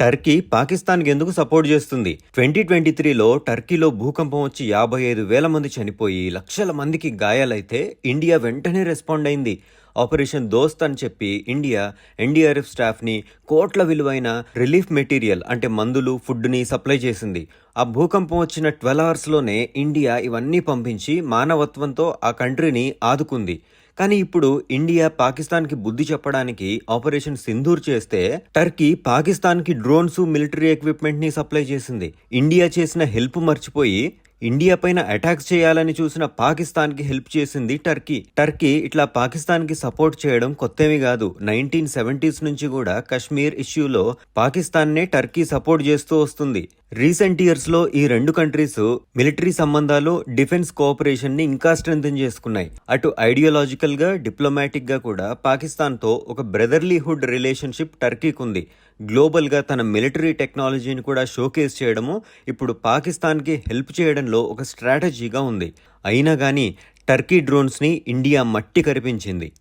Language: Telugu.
టర్కీ పాకిస్తాన్కి ఎందుకు సపోర్ట్ చేస్తుంది? ట్వంటీ ట్వంటీ త్రీలో టర్కీలో భూకంపం వచ్చి యాభై ఐదు వేల మంది చనిపోయి లక్షల మందికి గాయాలైతే ఇండియా వెంటనే రెస్పాండ్ అయింది. ఆపరేషన్ దోస్త్ అని చెప్పి ఇండియా ఎన్డీఆర్ఎఫ్ స్టాఫ్ని కోట్ల విలువైన రిలీఫ్ మెటీరియల్ అంటే మందులు ఫుడ్ని సప్లై చేసింది. ఆ భూకంపం వచ్చిన ట్వెల్వ్ అవర్స్లోనే ఇండియా ఇవన్నీ పంపించి మానవత్వంతో ఆ కంట్రీని ఆదుకుంది. కానీ ఇప్పుడు ఇండియా పాకిస్తాన్కి బుద్ధి చెప్పడానికి ఆపరేషన్ సింధూర్ చేస్తే టర్కీ పాకిస్తాన్కి డ్రోన్స్ మిలిటరీ ఎక్విప్మెంట్ని సప్లై చేసింది. ఇండియా చేసిన హెల్ప్ మర్చిపోయి ఇండియా పైన అటాక్ చేయాలని చూసిన పాకిస్తాన్కి హెల్ప్ చేసింది టర్కీ. టర్కీ ఇట్లా పాకిస్తాన్కి సపోర్ట్ చేయడం కొత్తవి కాదు. నైన్టీన్ సెవెంటీస్ నుంచి కూడా కశ్మీర్ ఇష్యూలో పాకిస్తాన్నే టర్కీ సపోర్ట్ చేస్తూ వస్తుంది. రీసెంట్ ఇయర్స్లో ఈ రెండు కంట్రీస్ మిలిటరీ సంబంధాలు డిఫెన్స్ కోఆపరేషన్ని ఇంకా స్ట్రెంగ్ చేసుకున్నాయి. అటు ఐడియాలజికల్గా డిప్లొమాటిక్గా కూడా పాకిస్తాన్తో ఒక బ్రదర్లీహుడ్ రిలేషన్షిప్ టర్కీకి ఉంది గ్లోబల్గా తన మిలిటరీ టెక్నాలజీని కూడా షోకేస్ చేయడము ఇప్పుడు పాకిస్తాన్కి హెల్ప్ విషయంలో ఒక స్ట్రాటజీగా ఉంది. అయినా కానీ టర్కీ డ్రోన్స్ని ఇండియా మట్టి కరిపించింది.